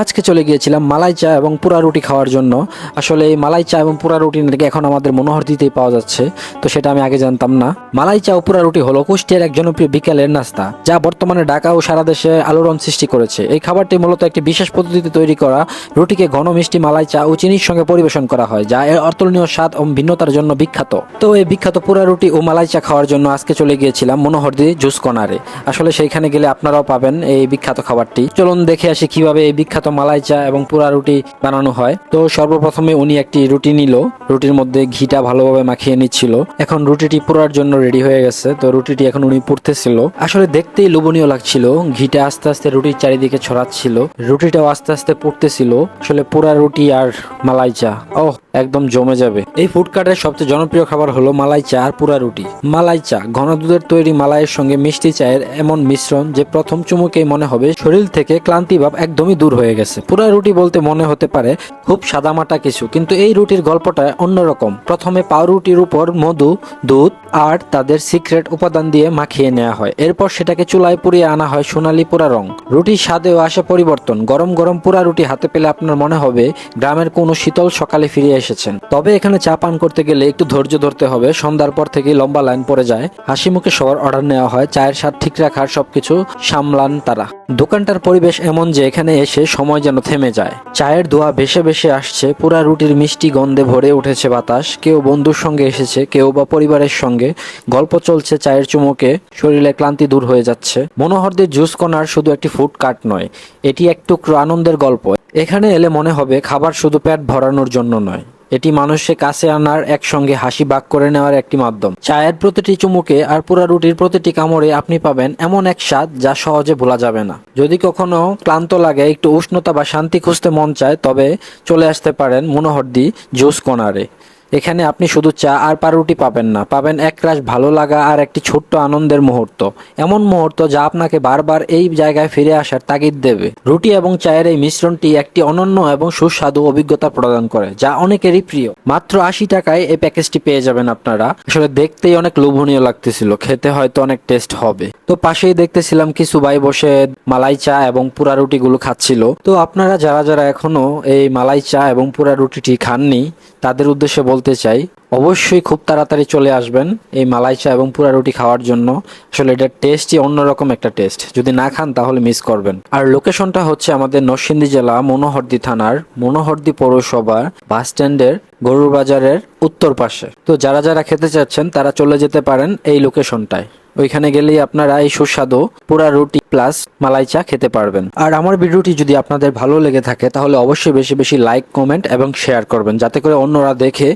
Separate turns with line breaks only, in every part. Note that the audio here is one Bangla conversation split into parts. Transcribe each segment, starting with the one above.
আজকে চলে গিয়েছিলাম মালাই চা এবং পুরা রুটি খাওয়ার জন্য। আসলে এই মালাই চা এবং পুরা রুটি নাকি এখন আমাদের মনোহর দিতেই পাওয়া যাচ্ছে, তো সেটা আমি আগে জানতাম না। মালাই চা ও পুরা রুটি হলো কুষ্টিয়ার এক জনপ্রিয় বিকেলের নাস্তা, যা বর্তমানে ঢাকা ও সারা দেশে আলোড়ন সৃষ্টি করেছে। এই খাবারটি মূলত একটি বিশেষ পদ্ধতিতে তৈরি করা রুটিকে ঘন মিষ্টি মালাই চা ও চিনির সঙ্গে পরিবেশন করা হয়, যা এর অতুলনীয় স্বাদ ও ভিন্নতার জন্য বিখ্যাত। তো এই বিখ্যাত পুরা রুটি ও মালাই চা খাওয়ার জন্য আজকে চলে গিয়েছিলাম মনোহরদি জুস কর্নারে। আসলে সেইখানে গেলে আপনারাও পাবেন এই বিখ্যাত খাবারটি। চলুন দেখে আসি কীভাবে এই বিখ্যাত মালাই চা এবং পুরা রুটি বানানো হয়। তো সর্বপ্রথমে উনি একটি রুটি নিল। রুটির মধ্যে ঘিটা ভালোভাবে মাখিয়ে নিচ্ছিল। এখন রুটিটি পুরার জন্য রেডি হয়ে গেছে। তো রুটিটি এখন উনি পুড়তেছিল। আসলে দেখতেই লোভনীয় লাগছিল। ঘিটা আস্তে আস্তে রুটির চারিদিকে ছড়াচ্ছিল। রুটিটাও আস্তে আস্তে পুড়তেছিল। আসলে পুরা রুটি আর মালাই চা ও একদম জমে যাবে। এই ফুডকার্টের সবচেয়ে জনপ্রিয় খাবার হলো মালাই চা আর পুরা রুটি। মালাই চা, ঘন দুধের তৈরি মালাইয়ের সঙ্গে মিষ্টি চায়ের এমন মিশ্রণ যে প্রথম চুমুকেই মনে হবে শরীর থেকে ক্লান্তি ভাব একদমই দূর হয়ে গেছে। পুরা রুটি বলতে মনে হতে পারে খুব সাদামাটা কিছু, কিন্তু এই রুটির গল্পটা অন্যরকম। প্রথমে পাউরুটির উপর মধু, দুধ আর তাদের সিক্রেট উপাদান দিয়ে মাখিয়ে নেওয়া হয়। এরপর সেটাকে চুলায় পুড়িয়ে আনা হয় সোনালি পোড়া রং। রুটির স্বাদেও আসে পরিবর্তন। গরম গরম পোড়া রুটি হাতে পেলে আপনার মনে হবে গ্রামের কোনো শীতল সকালে ফিরে এসেছেন। তবে এখানে চা পান করতে গেলে একটু ধৈর্য ধরতে হবে। সন্ধ্যার পর থেকে লম্বা লাইন পড়ে যায়। হাসি মুখে সবার অর্ডার নেওয়া হয়। চায়ের স্বাদ ঠিক রাখার সবকিছু সামলান তারা। দোকানটার পরিবেশ এমন যে এখানে এসে সময় যেন থেমে যায়। চায়ের ধোয়া ভেসে ভেসে আসছে, পুরা রুটির মিষ্টি গন্ধে ভরে উঠেছে বাতাস। কেউ বন্ধুর সঙ্গে এসেছে, কেউ বা পরিবারের সঙ্গে। গল্প চলছে চায়ের চুমুকে, শরীরে ক্লান্তি দূর হয়ে যাচ্ছে। মনোহরদের জুস কর্নার শুধু একটি ফুড কার্ট নয়, এটি এক টুকরো আনন্দের গল্প। এখানে এলে মনে হবে খাবার শুধু পেট ভরানোর জন্য নয়। এটি মানুষকে কাছে আনার একসঙ্গে হাসি বাক করে নেওয়ার একটি মাধ্যম। চায়ের প্রতিটি চুমুকে আর পুরা রুটির প্রতিটি কামড়ে আপনি পাবেন এমন এক স্বাদ যা সহজে ভোলা যাবে না। যদি কখনো ক্লান্ত লাগে, একটু উষ্ণতা বা শান্তি খুঁজতে মন চায়, তবে চলে আসতে পারেন মনোহরদি জুস কর্নারে। এখানে আপনি শুধু চা আর পাউরুটি পাবেন না, পাবেন এক একরাশ ভালো লাগা আর একটি ছোট্ট আনন্দের মুহূর্ত। এমন মুহূর্ত যা আপনাকে বারবার এই জায়গায় ফিরে আসার তাগিদ দেবে। রুটি এবং চায়ের এই মিশ্রণটি একটি অনন্য এবং সুস্বাদু অভিজ্ঞতা প্রদান করে, যা অনেকেরই প্রিয়। মাত্র আশি টাকায় এই প্যাকেজটি পেয়ে যাবেন আপনারা। আসলে দেখতেই অনেক লোভনীয় লাগতেছিল, খেতে হয়তো অনেক টেস্ট হবে। তো পাশেই দেখতেছিলাম কিছু ভাই বসে মালাই চা এবং পুরা রুটিগুলো খাচ্ছিল। তো আপনারা যারা যারা এখনও এই মালাই চা এবং পুরা রুটিটি খাননি তাদের উদ্দেশ্যে বলতে চাই, অবশ্যই খুব তাড়াতাড়ি চলে আসবেন এই মালাই চা এবং পুরা রুটি খাওয়ার জন্য। আসলে এটার টেস্টই অন্যরকম একটা টেস্ট যদি না খান, তাহলে মিস করবেন। আর লোকেশনটা হচ্ছে আমাদের নরসিংদী জেলা, মনোহরদি থানার মনোহরদি পৌরসভার বাস স্ট্যান্ডের গরুর বাজারের উত্তর পাশে। তো যারা যারা খেতে চাচ্ছেন, তারা চলে যেতে পারেন এই লোকেশনটায় ওইখানে গেলেই আপনারা এই সুস্বাদু, পুরা রুটি প্লাস মালাই চা খেতে পারবেন। আর আমার ভিডিওটি যদি আপনাদের ভালো লেগে থাকে, তাহলে অবশ্যই বেশি বেশি লাইক কমেন্ট এবং শেয়ার করবেন, যাতে করে অন্যরা দেখে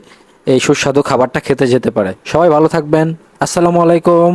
এই সুস্বাদু খাবারটা খেতে যেতে পারে। সবাই ভালো থাকবেন। আসসালামু আলাইকুম।